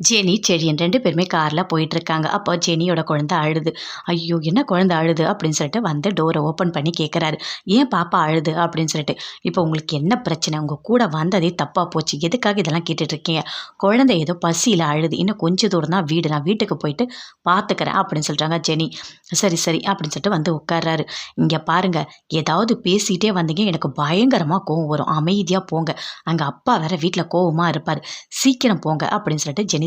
Jenny Chezhiyan ரெண்டு பேருமே காரில் போயிட்டுருக்காங்க. அப்போ ஜெனியோட குழந்த அழுது. ஐயோ என்ன குழந்த அழுது? அப்படின்னு சொல்லிட்டு வந்து டோரை ஓப்பன் பண்ணி கேட்குறாரு ஏன் பாப்பா அழுது? அப்படின்னு சொல்லிட்டு இப்போ உங்களுக்கு என்ன பிரச்சனை? உங்கள் கூட வந்ததே தப்பாக போச்சு. எதுக்காக இதெல்லாம் கேட்டுட்ருக்கீங்க குழந்தை ஏதோ பசியில் அழுது. இன்னும் கொஞ்சம் தூரம் தான் வீடு. நான் வீட்டுக்கு போயிட்டு பார்த்துக்கிறேன் அப்படின்னு சொல்கிறாங்க ஜெனி. சரி சரி. அப்படின்னு சொல்லிட்டு வந்து உட்கார்றாரு. இங்கே பாருங்க. ஏதாவது பேசிகிட்டே வந்தீங்க. எனக்கு பயங்கரமாக கோவம் வரும். அமைதியாக போங்க. அங்கே அப்பா வேற வீட்டில் கோவமாக இருப்பார். சீக்கிரம் போங்க. அப்படின்னு சொல்லிட்டு ஜெனி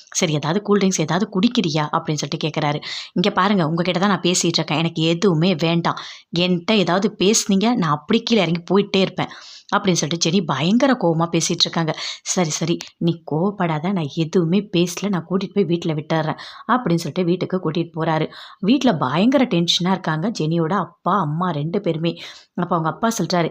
சரி ஏதாவது கூல்ட்ரிங்க்ஸ் ஏதாவது குடிக்கிறியா? அப்படின்னு சொல்லிட்டு கேட்குறாரு இங்கே பாருங்கள் உங்ககிட்ட தான் நான் பேசிகிட்டு இருக்கேன். எனக்கு எதுவுமே வேண்டாம். என்கிட்ட ஏதாவது பேசுனீங்க நான் அப்படி கீழே இறங்கி போயிட்டே இருப்பேன். அப்படின்னு சொல்லிட்டு ஜெனி பயங்கர கோவமாக பேசிகிட்டு இருக்காங்க. சரி சரி நீ கோவப்படாத நான் எதுவுமே பேசல நான் கூட்டிகிட்டு போய் வீட்டில் விட்டுறேன். அப்படின்னு சொல்லிட்டு வீட்டுக்கு கூட்டிகிட்டு போகிறாரு வீட்டில் பயங்கர டென்ஷனாக இருக்காங்க. ஜெனியோட அப்பா அம்மா ரெண்டு பேருமே. அப்போ அவங்க அப்பா சொல்கிறாரு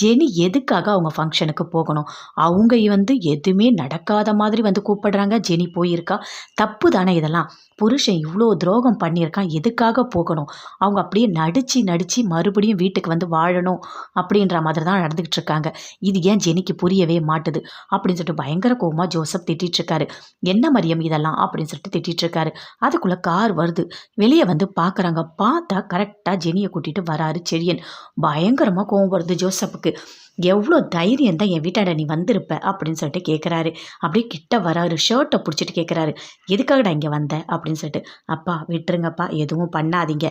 ஜெனி எதுக்காக அவங்க ஃபங்க்ஷனுக்கு போகணும்? அவங்க வந்து எதுவுமே நடக்காத மாதிரி வந்து கூப்பிடுறாங்க. ஜெனி போயிருக்கா தப்பு தானே இதெல்லாம். புருஷன் இவ்வளோ துரோகம் பண்ணியிருக்கான் எதுக்காக போகணும்? அவங்க அப்படியே நடித்து நடித்து மறுபடியும் வீட்டுக்கு வந்து வாழணும் அப்படின்ற மாதிரி தான் நடந்துக்கிட்டு இருக்காங்க இது ஏன் ஜெனிக்கு புரியவே மாட்டுது? அப்படின்னு சொல்லிட்டு பயங்கர கோபமாக ஜோசப் திட்டிட்டு இருக்காரு என்ன மரியம் இதெல்லாம்? அப்படின்னு சொல்லிட்டு திட்டிட்டு இருக்காரு அதுக்குள்ளே கார் வருது. வெளியே வந்து பார்க்குறாங்க பார்த்தா கரெக்டாக ஜெனியை கூட்டிகிட்டு வராரு செரியன் பயங்கரமாக கோபம் வருது ஜோசப்புக்கு. எவ்வளோ தைரியம் தான் என் வீட்டாட நீ வந்திருப்ப அப்படின்னு சொல்லிட்டு கேட்குறாரு அப்படியே கிட்ட வராரு ஷர்ட்டை பிடிச்சிட்டு கேட்குறாரு எதுக்காகடா இங்கே வந்த? அப்படின்னு சொல்லிட்டு அப்பா விட்டுருங்கப்பா எதுவும் பண்ணாதீங்க.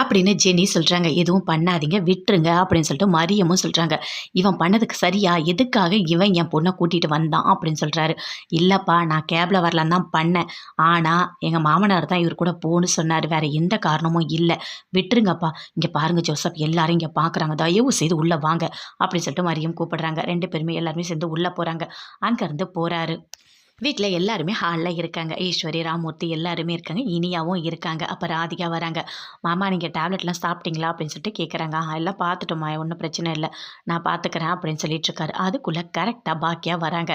அப்படின்னு ஜெனி சொல்கிறாங்க எதுவும் பண்ணாதீங்க விட்டுருங்க அப்படின்னு சொல்லிட்டு மரியமும் சொல்கிறாங்க இவன் பண்ணதுக்கு சரியா? எதுக்காக இவன் என் பொண்ணை கூட்டிகிட்டு வந்தான் அப்படின்னு சொல்கிறாரு இல்லைப்பா நான் கேபில் வரலான்னு தான் பண்ணேன். ஆனால் எங்கள் மாமனார் தான் இவர் கூட போன்னு சொன்னார். வேறு எந்த காரணமும் இல்லை. விட்டுருங்கப்பா. இங்கே பாருங்க ஜோசப் எல்லாரும் இங்கே பார்க்குறாங்க தயவு செய்து உள்ளே வாங்க அப்படின்னு சொல்லிட்டு மரியம் கூப்பிடுறாங்க. ரெண்டு பேருமே எல்லாருமே சேர்ந்து உள்ளே போகிறாங்க அங்கேருந்து போகிறாரு வீட்டில் எல்லாருமே ஹாலில் இருக்காங்க. ஈஸ்வரி ராமூர்த்தி எல்லாருமே இருக்காங்க. இனியாவும் இருக்காங்க. அப்போ ராதிகா வராங்க. மாமா நீங்கள் டேப்லெட்லாம் சாப்பிட்டீங்களா? அப்படின்னு சொல்லிட்டு கேட்குறாங்க எல்லாம் பார்த்துட்டோமா ஒன்றும் பிரச்சனை இல்லை. நான் பார்த்துக்கிறேன். அப்படின்னு சொல்லிட்டு இருக்காரு. அதுக்குள்ளே கரெக்டாக பாக்கியா வராங்க.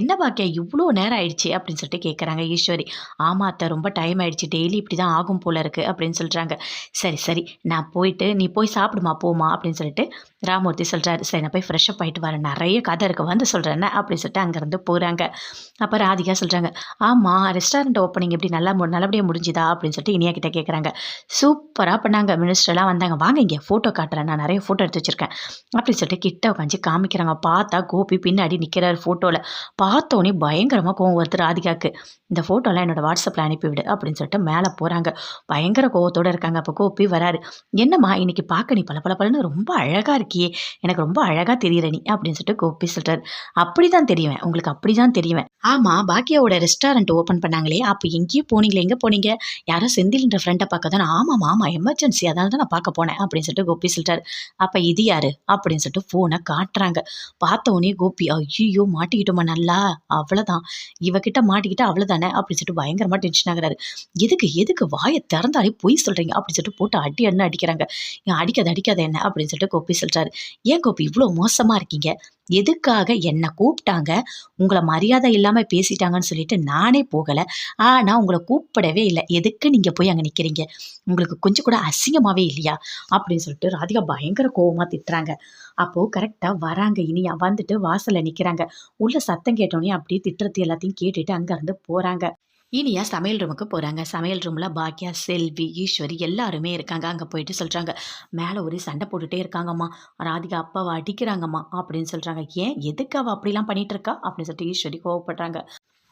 என்ன பாக்கியா இவ்வளோ நேரம் ஆயிடுச்சு? அப்படின்னு சொல்லிட்டு கேட்குறாங்க ஈஸ்வரி. ஆமா அத்தை ரொம்ப டைம் ஆயிடுச்சு. டெய்லி இப்படி தான் ஆகும் போல இருக்குது அப்படின்னு சொல்கிறாங்க சரி சரி. நான் போயிட்டு நீ போய் சாப்பிடுமா? போமா அப்படின்னு சொல்லிட்டு ராமூர்த்தி சொல்கிறாரு சரி நான் போய் ஃப்ரெஷ்அப் ஆகிட்டு வரேன். நிறைய கதை இருக்குது வந்து சொல்கிறேன்னே அப்படின்னு சொல்லிட்டு அங்கேருந்து போகிறாங்க அப்போ ராதிகா சொல்கிறாங்க ஆமாம் ரெஸ்டாரண்ட் ஓப்பனிங் எப்படி நல்லா நல்லபடியாக முடிஞ்சுதா அப்படின்னு சொல்லிட்டு இனியா கிட்டே கேட்குறாங்க சூப்பராக பண்ணாங்க. மினிஸ்டர்லாம் வந்தாங்க. வாங்க இங்கே ஃபோட்டோ காட்டுறேன். நான் நிறைய ஃபோட்டோ எடுத்து வச்சுருக்கேன். அப்படின்னு சொல்லிட்டு கிட்ட உட்காந்து காமிக்கிறாங்க. பார்த்தா கோபி பின்னாடி நிற்கிறார் ஃபோட்டோவில் பார்த்தோன்னே பயங்கரமாக கோவம் வருது ராதிகாவுக்கு இந்த ஃபோட்டோலாம் என்னோடய வாட்ஸ்அப்பில் அனுப்பிவிடு அப்படின்னு சொல்லிட்டு மேலே போகிறாங்க பயங்கர கோவத்தோடு இருக்காங்க. அப்போ கோபி வராரு. என்னம்மா இன்னைக்கு பார்க்க நீ பல பல பலன்னு ரொம்ப அழகாக இருக்கியே. எனக்கு ரொம்ப அழகாக தெரியுற நீ அப்படின்னு சொல்லிட்டு கோபி சொல்கிறார் அப்படி தான் தெரியுவேன் உங்களுக்கு அப்படி தான் தெரியுவேன் ஆமாம் பாக்கியாவோட ரெஸ்டாரண்ட் ஓப்பன் பண்ணாங்களே அப்போ எங்கேயும் போனீங்களே எங்கே போனீங்க? யாரோ செந்தில்ன்ற ஃப்ரெண்டை பார்க்க தானே ஆமாம் ஆமாம் எமர்ஜென்சி அதனால தான் நான் பார்க்க போனேன் அப்படின்னு சொல்லிட்டு கோபி சொல்லிட்டாரு. அப்போ இது யாரு? அப்படின்னு சொல்லிட்டு ஃபோனை காட்டுறாங்க. பார்த்த உடனே கோபி ஐயோ மாட்டிக்கிட்டோமா நல்லா? அவ்வளோதான் இவகிட்ட மாட்டிக்கிட்டா அவ்வளோதானே அப்படின்னு சொல்லிட்டு பயங்கரமாக டென்ஷன் ஆகிறாரு. எதுக்கு எதுக்கு வாயை திறந்தாலே பொய் சொல்கிறீங்க அப்படின்னு சொல்லிட்டு போட்டு அடி அண்ணன் அடிக்கிறாங்க. அடிக்காத அடிக்காத என்ன? அப்படின்னு சொல்லிட்டு கோபி சொல்கிறாரு ஏன் கோபி இவ்வளோ மோசமாக இருக்கீங்க? எதுக்காக என்னை கூப்பிட்டாங்க? உங்களை மரியாதை இல்லாமல் பேசிட்டாங்கன்னு சொல்லிட்டு நானே போகலை. ஆனால் உங்களை கூப்பிடவே இல்லை. எதுக்கு நீங்கள் போய் அங்கே நிற்கிறீங்க உங்களுக்கு கொஞ்சம் கூட அசிங்கமாகவே இல்லையா? அப்படின்னு சொல்லிட்டு ராதிகா பயங்கர கோவமாக திட்டுறாங்க. அப்போது கரெக்டாக வராங்க. இனியா வந்துட்டு வாசலில் நிற்கிறாங்க உள்ள சத்தம் கேட்டோன்னே அப்படியே திட்டுறது எல்லாத்தையும் கேட்டுட்டு அங்கேருந்து போகிறாங்க இனியா சமையல் ரூமுக்கு போகிறாங்க சமையல் ரூமில் பாக்கியா செல்வி ஈஸ்வரி எல்லாருமே இருக்காங்க. அங்கே போயிட்டு சொல்கிறாங்க மேலே ஒரே சண்டை போட்டுகிட்டே இருக்காங்கம்மா. ராதிகா அப்பாவை அடிக்கிறாங்கம்மா. அப்படின்னு சொல்கிறாங்க ஏன்? எதுக்கு அவள் அப்படிலாம் பண்ணிட்டு இருக்கா? அப்படின்னு சொல்லிட்டு ஈஸ்வரி கோவப்படுறாங்க.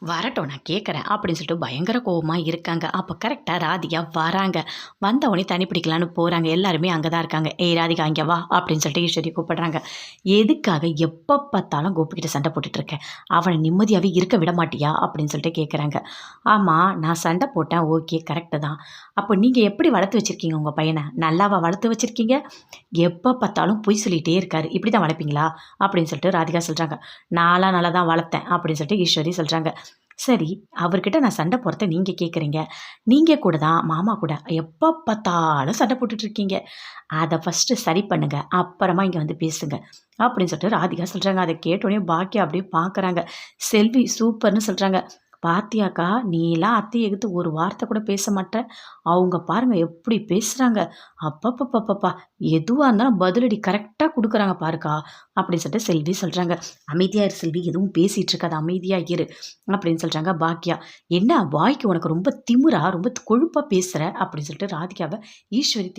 வரட்டும் நான் கேட்குறேன் அப்படின்னு சொல்லிட்டு பயங்கர கோபமாக இருக்காங்க. அப்போ கரெக்டாக ராதிகா வராங்க. வந்தவொடனே தண்ணி பிடிக்கலான்னு போகிறாங்க எல்லாருமே அங்கே தான் இருக்காங்க. ஏய் ராதிகா இங்கே வா அப்படின்னு சொல்லிட்டு ஈஸ்வரி கூப்பிடுறாங்க. எதுக்காக எப்போ பார்த்தாலும் கோபிக்கிட்ட சண்டை போட்டுட்ருக்கேன் அவனை நிம்மதியாகவே இருக்க விட மாட்டியா? அப்படின்னு சொல்லிட்டு கேட்குறாங்க ஆமாம் நான் சண்டை போட்டேன். ஓகே கரெக்டு தான். அப்போ நீங்கள் எப்படி வளர்த்து வச்சுருக்கீங்க உங்கள் பையனை? நல்லாவா வளர்த்து வச்சுருக்கீங்க? எப்போ பார்த்தாலும் பொய் சொல்லிகிட்டே இருக்காரு. இப்படி தான் வளர்ப்பீங்களா? அப்படின்னு சொல்லிட்டு ராதிகா சொல்கிறாங்க நாளாக நல்லா தான் வளர்த்தேன் அப்படின்னு சொல்லிட்டு ஈஸ்வரி சொல்கிறாங்க சரி அவர்கிட்ட நான் சண்டை போகிறத நீங்கள் கேட்குறீங்க நீங்கள் கூட தான் மாமா கூட எப்போ பார்த்தாலும் சண்டை போட்டுட்ருக்கீங்க அதை ஃபஸ்ட்டு சரி பண்ணுங்க அப்புறமா இங்கே வந்து பேசுங்க அப்படின்னு சொல்லிட்டு ராதிகா சொல்கிறாங்க அதை கேட்டோடனே பாக்கியா அப்படியே பார்க்குறாங்க செல்வி சூப்பர்னு சொல்கிறாங்க பாத்தியாக்கா நீலாம் அத்தையை எடுத்து ஒரு வார்த்தை கூட பேச மாட்ட. அவங்க பாருங்க எப்படி பேசுகிறாங்க அப்பப்பப்பப்பப்பா எதுவாக இருந்தாலும் பதிலடி கரெக்டாக கொடுக்குறாங்க பாருக்கா அப்படின்னு சொல்லிட்டு செல்வி சொல்கிறாங்க அமைதியாக இரு செல்வி எதுவும் பேசிகிட்டு இருக்காது அமைதியாக இரு அப்படின்னு சொல்கிறாங்க பாக்கியா என்ன வாய்க்கு உனக்கு ரொம்ப திமிரா ரொம்ப கொழுப்பாக பேசுகிற அப்படின்னு சொல்லிட்டு ராதிகாவை ஈஸ்வரி